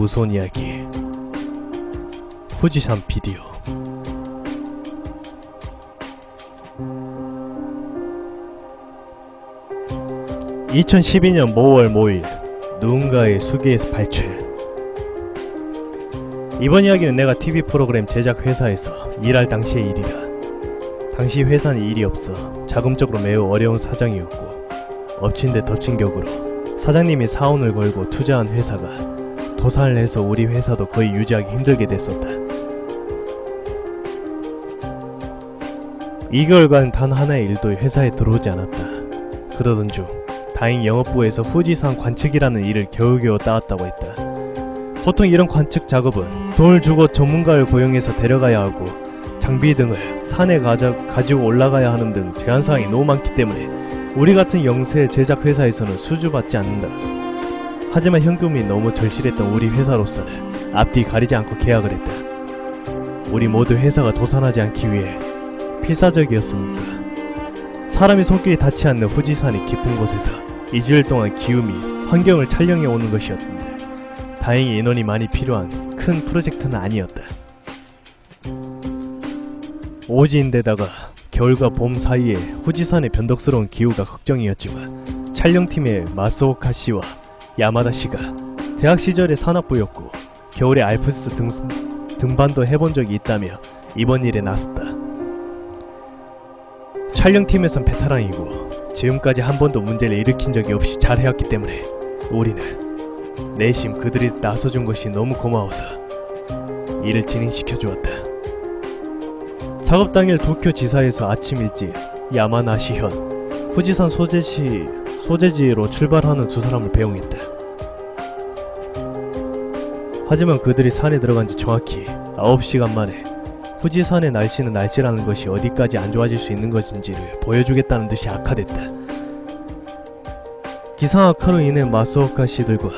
무서운 이야기. 후지산 비디오. 2012년 5월 5일 누군가의 수기에서 발췌. 이번 이야기는 내가 TV 프로그램 제작 회사에서 일할 당시의 일이다. 당시 회사는 일이 없어 자금적으로 매우 어려운 사정이었고 엎친 데 덮친 격으로 사장님이 사원을 걸고 투자한 회사가 도산을 해서 우리 회사도 거의 유지하기 힘들게 됐었다 2개월간 단 하나의 일도 회사에 들어오지 않았다 그러던 중 다행 영업부에서 후지산 관측이라는 일을 겨우겨우 따왔다고 했다. 보통 이런 관측 작업은 돈을 주고 전문가를 고용해서 데려가야 하고 장비 등을 산에 가져, 가지고 올라가야 하는 등 제한사항이 너무 많기 때문에 우리 같은 영세 제작 회사에서는 수주받지 않는다. 하지만 현금이 너무 절실했던 우리 회사로서는 앞뒤 가리지 않고 계약을 했다. 우리 모두 회사가 도산하지 않기 위해 필사적이었습니다. 사람이 손길이 닿지 않는 후지산이 깊은 곳에서 이주일 동안 기후 및 환경을 촬영해 오는 것이었는데 다행히 인원이 많이 필요한 큰 프로젝트는 아니었다. 오지인데다가 겨울과 봄 사이에 후지산의 변덕스러운 기후가 걱정이었지만 촬영팀의 마스오카 씨와 야마다 씨가 대학 시절에 산악부였고 겨울에 알프스 등, 등반도 해본 적이 있다며 이번 일에 나섰다. 촬영팀에선 베테랑이고 지금까지 한 번도 문제를 일으킨 적이 없이 잘해왔기 때문에 우리는 내심 그들이 나서준 것이 너무 고마워서 일을 진행시켜 주었다. 작업 당일 도쿄 지사에서 아침 일찍 야마나시현 후지산 소재시 소재지로 출발하는 두 사람을 배웅했다. 하지만 그들이 산에 들어간 지 정확히 9시간 만에 후지산의 날씨는 날씨라는 것이 어디까지 안 좋아질 수 있는 것인지를 보여주겠다는 듯이 악화됐다. 기상 악화로 인해 마스오카 씨들과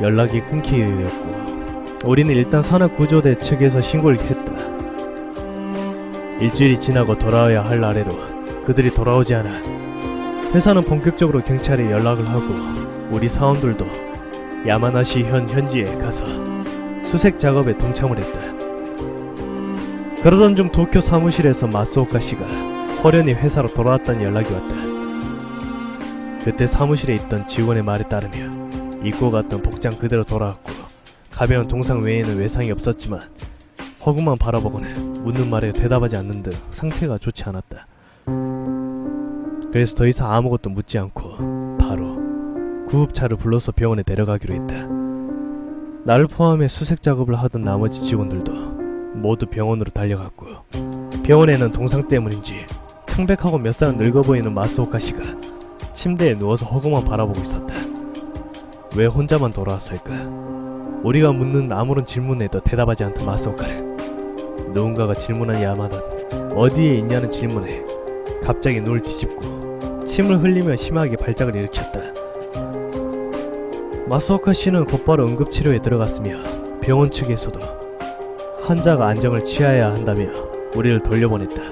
연락이 끊기게 되었고 우리는 일단 산악구조대 측에서 신고를 했다. 일주일이 지나고 돌아와야 할 날에도 그들이 돌아오지 않아 회사는 본격적으로 경찰에 연락을 하고 우리 사원들도 야마나시 현 현지에 가서 수색 작업에 동참을 했다. 그러던 중 도쿄 사무실에서 마스오카 씨가 허련히 회사로 돌아왔다는 연락이 왔다. 그때 사무실에 있던 직원의 말에 따르면 입고 갔던 복장 그대로 돌아왔고 가벼운 동상 외에는 외상이 없었지만 허구만 바라보고는 묻는 말에 대답하지 않는 등 상태가 좋지 않았다. 그래서 더 이상 아무것도 묻지 않고 바로 구급차를 불러서 병원에 데려가기로 했다. 나를 포함해 수색 작업을 하던 나머지 직원들도 모두 병원으로 달려갔고 병원에는 동상 때문인지 창백하고 몇 살은 늙어 보이는 마스오카 씨가 침대에 누워서 허구만 바라보고 있었다. 왜 혼자만 돌아왔을까? 우리가 묻는 아무런 질문에도 대답하지 않던 마스오카는 누군가가 질문한 야마다 어디에 있냐는 질문에 갑자기 눈을 뒤집고 침을 흘리며 심하게 발작을 일으켰다. 마스오카 씨는 곧바로 응급치료에 들어갔으며 병원 측에서도 환자가 안정을 취해야 한다며 우리를 돌려보냈다.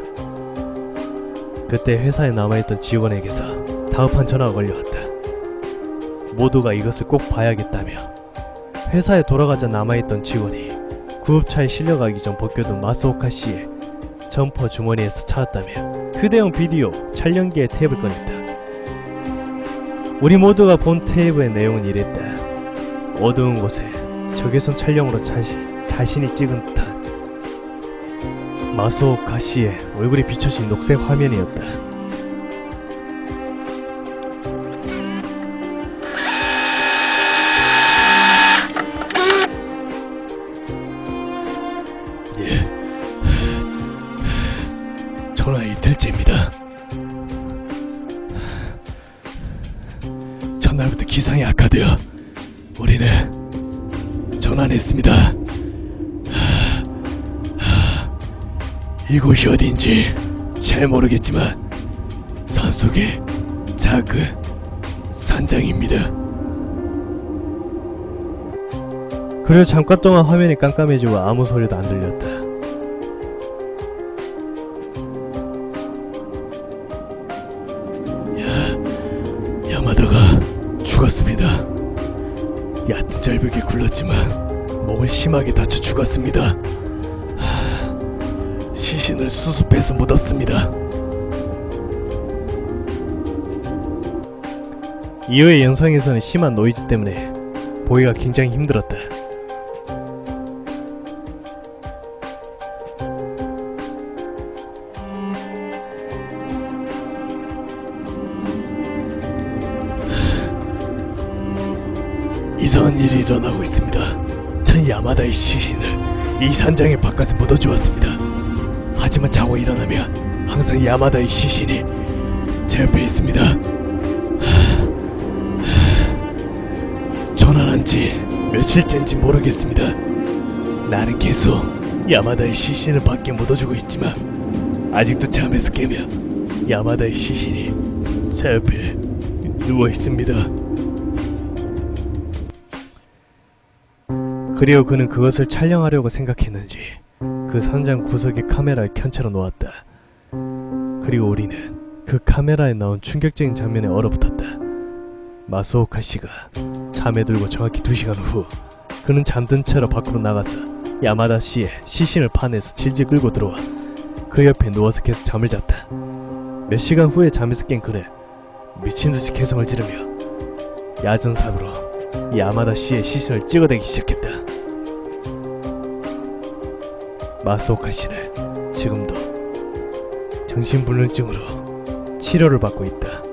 그때 회사에 남아있던 직원에게서 다급한 전화가 걸려왔다. 모두가 이것을 꼭 봐야겠다며 회사에 돌아가자 남아있던 직원이 구급차에 실려가기 전 벗겨둔 마스오카 씨의 점퍼 주머니에서 찾았다며 휴대용 비디오 촬영기의 테이프를 꺼냈다. 우리 모두가 본 테이프의 내용은 이랬다. 어두운 곳에 적외선 촬영으로 자신, 자신이 찍은 듯한 마스오카 씨의 얼굴이 비춰진 녹색 화면이었다. 전날부터 기상이 악화되어 우리는 전환했습니다. 이곳이 어딘지 잘 모르겠지만 산속의 작은 산장입니다. 그리고 잠깐 동안 화면이 깜깜해지고 아무 소리도 안 들렸다. 절벽에 굴렀지만 목을 심하게 다쳐 죽었습니다. 하, 시신을 수습해서 묻었습니다. 이후의 영상에서는 심한 노이즈 때문에 보기가 굉장히 힘들었다. 이상한 일이 일어나고 있습니다. 전 야마다의 시신을 이 산장의 바깥에 묻어주었습니다. 하지만 자고 일어나면 항상 야마다의 시신이 제 옆에 있습니다. 전화한 지 며칠째인지 모르겠습니다. 나는 계속 야마다의 시신을 밖에 묻어주고 있지만 아직도 잠에서 깨면 야마다의 시신이 제 옆에 누워 있습니다. 그리고 그는 그것을 촬영하려고 생각했는지 그 산장 구석에 카메라를 켠 채로 놓았다. 그리고 우리는 그 카메라에 나온 충격적인 장면에 얼어붙었다. 마스오카 씨가 잠에 들고 정확히 2시간 후 그는 잠든 채로 밖으로 나가서 야마다 씨의 시신을 파내서 질질 끌고 들어와 그 옆에 누워서 계속 잠을 잤다. 몇 시간 후에 잠에서 깬 그는 미친 듯이 개성을 지르며 야전삽으로 야마다 씨의 시신을 찍어대기 시작했다. 마스오카 씨는 지금도 정신불능증으로 치료를 받고 있다.